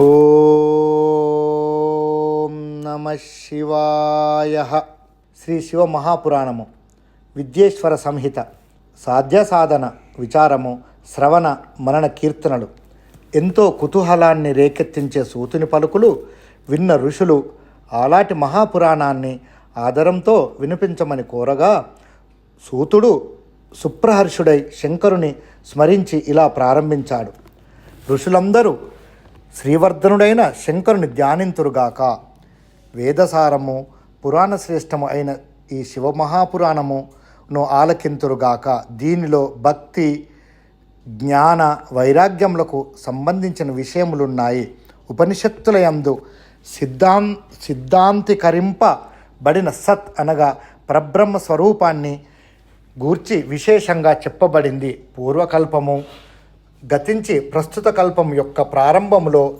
ఓం నమ శివాయ. శ్రీ శివ మహాపురాణము. విద్యేశ్వర సంహిత. సాధ్య సాధన విచారము శ్రవణ మరణ కీర్తనలు. ఎంతో కుతూహలాన్ని రేకెత్తించే సూతుని పలుకులు విన్న ఋషులు ఆలాటి మహాపురాణాన్ని ఆదరంతో వినిపించమని కోరగా సూతుడు సుప్రహర్షుడై శంకరుని స్మరించి ఇలా ప్రారంభించాడు. ఋషులందరూ శ్రీవర్ధనుడైన శంకరుని ధ్యానింతురుగాక. వేదసారము పురాణ శ్రేష్టము అయిన ఈ శివమహాపురాణమును ఆలకింతురుగాక. దీనిలో భక్తి జ్ఞాన వైరాగ్యములకు సంబంధించిన విషయములున్నాయి. ఉపనిషత్తులయందు సిద్ధాం సిద్ధాంతికరింపబడిన సత్ అనగా పరబ్రహ్మ స్వరూపాన్ని గూర్చి విశేషంగా చెప్పబడింది. పూర్వకల్పము గతించి ప్రస్తుత కల్పం యొక్క ప్రారంభంలో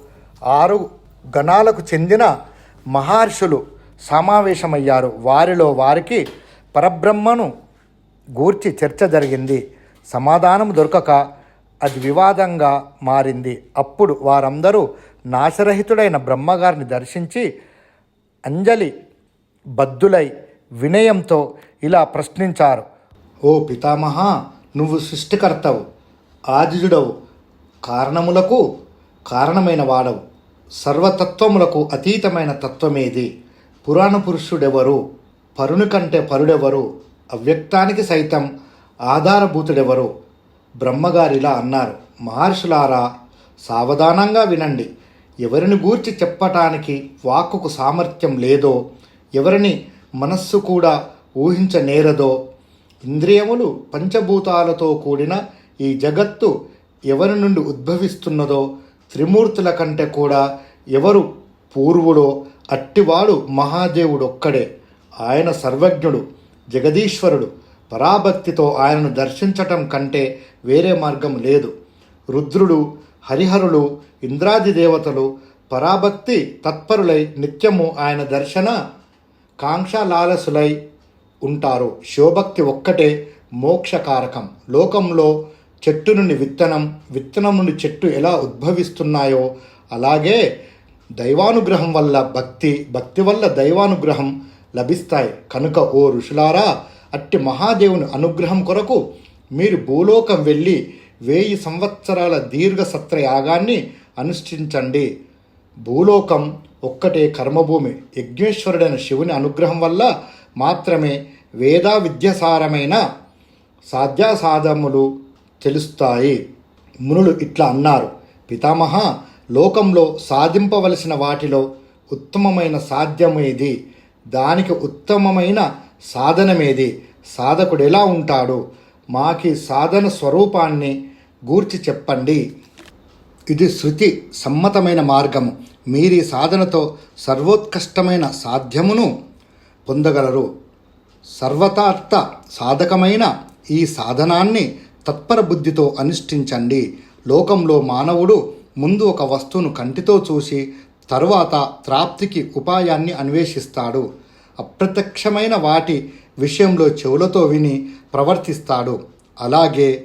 ఆరు గణాలకు చెందిన మహర్షులు సమావేశమయ్యారు. వారిలో వారికి పరబ్రహ్మను గూర్చి చర్చ జరిగింది. సమాధానం దొరకక అది వివాదంగా మారింది. అప్పుడు వారందరూ నాశరహితుడైన బ్రహ్మగారిని దర్శించి అంజలి బద్దులై వినయంతో ఇలా ప్రశ్నించారు. ఓ పితామహ నువ్వు సృష్టికర్తవు. ఆదిజుడవు కారణములకు కారణమైన వాడవు. సర్వతత్వములకు అతీతమైన తత్వమేది. పురాణ పురుషుడెవరు? పరుని కంటే పరుడెవరు? అవ్యక్తానికి సైతం ఆధారభూతుడెవరు? బ్రహ్మగారిలా అన్నారు. మహర్షులారా సావధానంగా వినండి. ఎవరిని గూర్చి చెప్పటానికి వాక్కుకు సామర్థ్యం లేదో ఎవరిని మనస్సు కూడా ఊహించనేరదో ఇంద్రియములు పంచభూతాలతో కూడిన ఈ జగత్తు ఎవరి నుండి ఉద్భవిస్తున్నదో త్రిమూర్తుల కంటే కూడా ఎవరు పూర్వుడో అట్టివాడు మహాదేవుడొక్కడే. ఆయన సర్వజ్ఞుడు జగదీశ్వరుడు. పరాభక్తితో ఆయనను దర్శించటం కంటే వేరే మార్గం లేదు. రుద్రుడు హరిహరులు ఇంద్రాది దేవతలు పరాభక్తి తత్పరులై నిత్యము ఆయన దర్శన కాంక్షలాలసులై ఉంటారు. శివభక్తి ఒక్కటే మోక్షకారకం. లోకంలో చెట్టు నుండి విత్తనం విత్తనం నుండి చెట్టు ఎలా ఉద్భవిస్తున్నాయో అలాగే దైవానుగ్రహం వల్ల భక్తి భక్తి వల్ల దైవానుగ్రహం లభిస్తాయి. కనుక ఓ ఋషులారా అట్టి మహాదేవుని అనుగ్రహం కొరకు మీరు భూలోకం వెళ్ళి వెయ్యి సంవత్సరాల దీర్ఘ సత్రయాగాన్ని అనుష్ఠించండి. భూలోకం ఒక్కటే కర్మభూమి. యజ్ఞేశ్వరుడైన శివుని అనుగ్రహం వల్ల మాత్రమే వేదా విద్యసారమైన సాధ్యాసాధములు తెలుస్తాయి. మునులు ఇట్లా అన్నారు. పితామహ లోకంలో సాధింపవలసిన వాటిలో ఉత్తమమైన సాధ్యమేది? దానికి ఉత్తమమైన సాధనమేది? సాధకుడు ఎలా ఉంటాడు? మాకి సాధన స్వరూపాన్ని గూర్చి చెప్పండి. ఇది శృతి సమ్మతమైన మార్గము. మీరీ సాధనతో సర్వోత్కష్టమైన సాధ్యమును పొందగలరు. సర్వతార్థ సాధకమైన ఈ సాధనాన్ని తత్పర బుద్ధితో అనుష్ఠించండి లోకంలో మానవుడు ముందు ఒక వస్తువును కంటితో చూసి తరువాత త్రాప్తికి ఉపాయాన్ని అన్వేషిస్తాడు. అప్రత్యక్షమైన వాటి విషయంలో చెవులతో విని ప్రవర్తిస్తాడు. అలాగే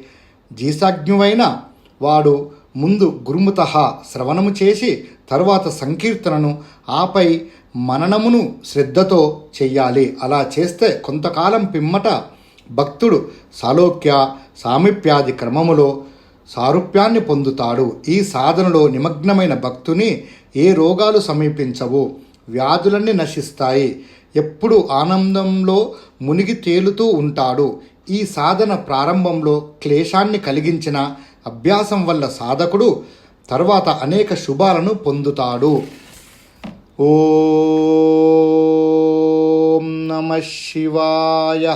జీసాజ్ఞువైన వాడు ముందు గురుముత శ్రవణము చేసి తరువాత సంకీర్తనను ఆపై మననమును శ్రద్ధతో చెయ్యాలి. అలా చేస్తే కొంతకాలం పిమ్మట భక్తుడు సాలోక్య సామీప్యాది క్రమములో సారూప్యాన్ని పొందుతాడు. ఈ సాధనలో నిమగ్నమైన భక్తుని ఏ రోగాలు సమీపించవు. వ్యాధులన్నీ నశిస్తాయి. ఎప్పుడు ఆనందంలో మునిగి తేలుతూ ఉంటాడు. ఈ సాధన ప్రారంభంలో క్లేశాన్ని కలిగించిన అభ్యాసం వల్ల సాధకుడు తర్వాత అనేక శుభాలను పొందుతాడు. ఓం నమ శివాయ.